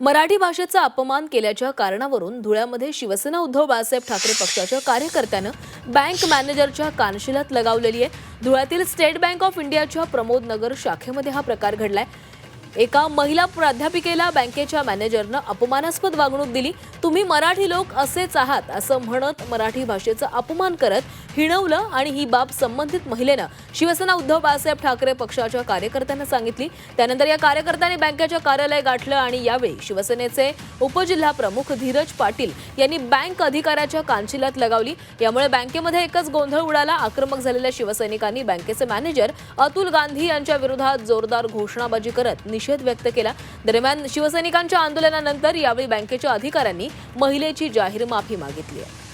मराठी भाषेचा अपमान केल्याच्या कारणावरून धुळ्यामध्ये शिवसेना उद्धव बाळासाहेब ठाकरे पक्षाच्या कार्यकर्त्यानं बँक मॅनेजरच्या कानशिलात लगावलेली आहे. धुळ्यातील स्टेट बँक ऑफ इंडियाच्या प्रमोद नगर शाखेमध्ये हा प्रकार घडलाय. एका महिला प्राध्यापिकेला बँकेच्या मॅनेजरनं अपमानास्पद वागणूक दिली. तुम्ही मराठी लोक असेच आहात असं म्हणत मराठी भाषेचा अपमान करत हिणवलं आणि ही बाब संबंधित महिलेनं शिवसेना उद्धव बाळासाहेब ठाकरे पक्षाच्या कार्यकर्त्यांना सांगितली. त्यानंतर या कार्यकर्त्यांनी बँकेच्या कार्यालय गाठलं आणि यावेळी शिवसेनेचे उपजिल्हा प्रमुख धीरज पाटील यांनी बँक अधिकाऱ्याच्या कानशिलात लगावली. यामुळे बँकेमध्ये एकच गोंधळ उडाला. आक्रमक झालेल्या शिवसैनिकांनी बँकेचे मॅनेजर अतुल गांधी यांच्या विरोधात जोरदार घोषणाबाजी करत निषेध व्यक्त केला. दरम्यान शिवसैनिकांच्या आंदोलनानंतर यावेळी बँकेच्या अधिकाऱ्यांनी महिलेची जाहीर माफी मागितली आहे.